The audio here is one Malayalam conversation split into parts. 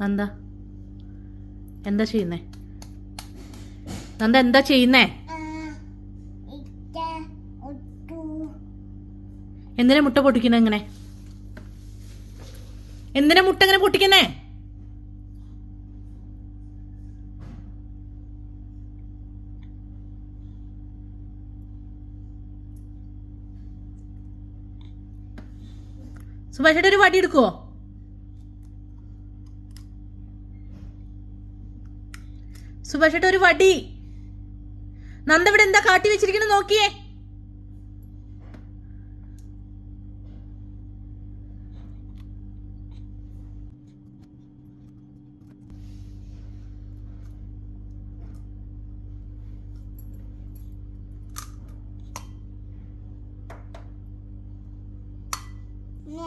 നന്ദ. എന്താ ചെയ്യുന്നേ? നന്ദ എന്താ ചെയ്യുന്നേ? എന്തിനാ മുട്ട പൊട്ടിക്കുന്നത് ഇങ്ങനെ? എന്തിനാ മുട്ട ഇങ്ങനെ പൊട്ടിക്കുന്നേ? ഒരു വടി എടുക്കുവോ? സുഭാഷേട്ട ഒരു വടി. നന്ദ ഇവിടെ എന്താ കാട്ടി വെച്ചിരിക്കുന്നത് നോക്കിയേ.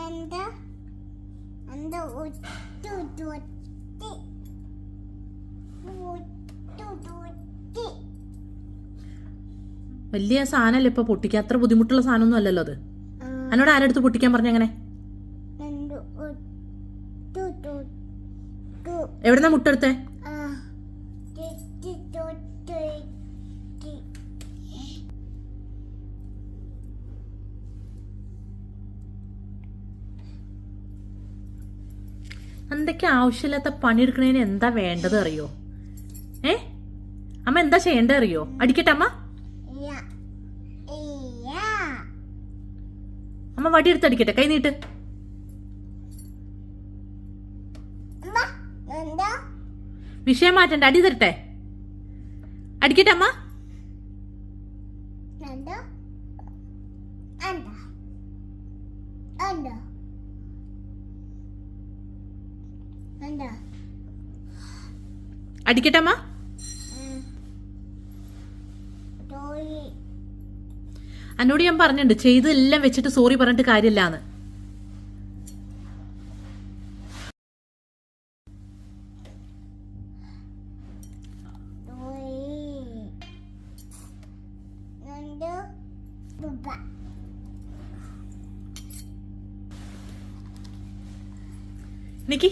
എന്താ? എന്താ ഒറ്റ ഒറ്റ വലിയ സാധനമല്ലേ ഇപ്പൊ പൊട്ടിക്കാൻ? അത്ര ബുദ്ധിമുട്ടുള്ള സാധനമൊന്നും അല്ലല്ലോ അത്. എന്നോട് ആരെടുത്ത് പൊട്ടിക്കാൻ പറഞ്ഞു അങ്ങനെ? മുട്ടെടുത്തെ എവിടുന്നാ എന്തൊക്കെ ആവശ്യമില്ലാത്ത പണിയെടുക്കണതിന് എന്താ വേണ്ടത് അറിയോ? ഏ? അമ്മ എന്താ ചെയ്യേണ്ടത് അറിയോ? അടിക്കട്ടെ അമ്മ. അമ്മ വടിയെടുത്തടിക്കട്ടെ കൈ നീട്ട്. വിഷയം മാറ്റണ്ട അടി തരട്ടെ. അടിക്കട്ടെ അമ്മ. അടിക്കട്ടെ അമ്മ. എന്നോട് ഞാൻ പറഞ്ഞിട്ടുണ്ട് ചെയ്തെല്ലാം വെച്ചിട്ട് സോറി പറഞ്ഞിട്ട് കാര്യമില്ലാന്ന്. നിക്കി?